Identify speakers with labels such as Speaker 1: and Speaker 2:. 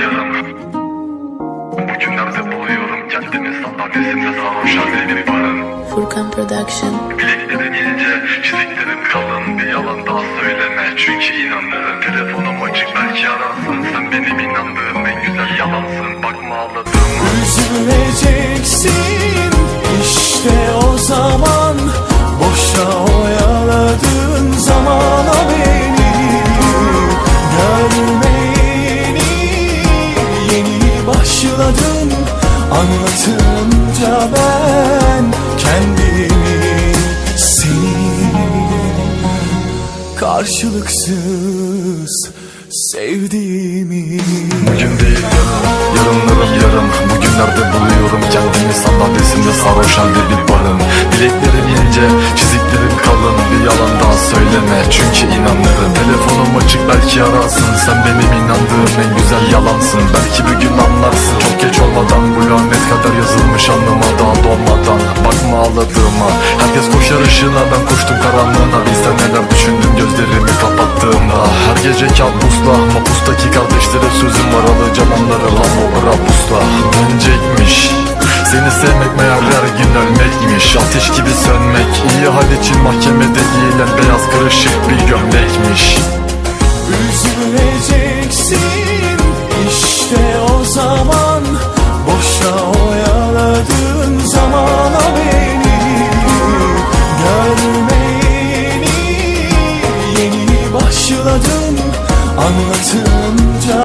Speaker 1: Yarın Bugünlerde buluyorum kendimi Sandalyesimde sarhoş halde bir barın
Speaker 2: Furkan Production.
Speaker 1: Bileklerin ince, çiziklerin kalın. Bir yalan daha söyleme. Çünkü inanırım. Telefonum açık. Belki ararsın. Sen benim inandığım en güzel yalansın. Bakma ağladığıma.
Speaker 3: Üzüleceksin Anlatınca ben kendimi seni Karşılıksız sevdiğimi
Speaker 1: Bugün değil yarın, yarınlarım yarın. Bugünlerde buluyorum kendimi. Sandalyesimde sarhoş halde bir barın. Bileklerim ince, çiziklerim kalın. Bir yalan daha söyleme. Çünkü inanırım. Telefonum açık belki ararsın. Sen benim inandığım en güzel yalansın. Belki bir gün anlarsın. Çok geç olmadan Bu lanet daha dolmadan Bakma ağladığıma. Herkes koşar ışığına ben koştum karanlığına. Bilsen neler düşündüm gözlerimi kapattığımda. Her gece kabusla Mapustaki kardeşlere sözüm var. Alacağım onları lan o brabusla Dönecekmiş. Seni sevmek meğer her gün ölmekmiş. Ateş gibi sönmek iyi hal için mahkemede giyilen beyaz kırışık bir gömlekmiş
Speaker 3: Anlatır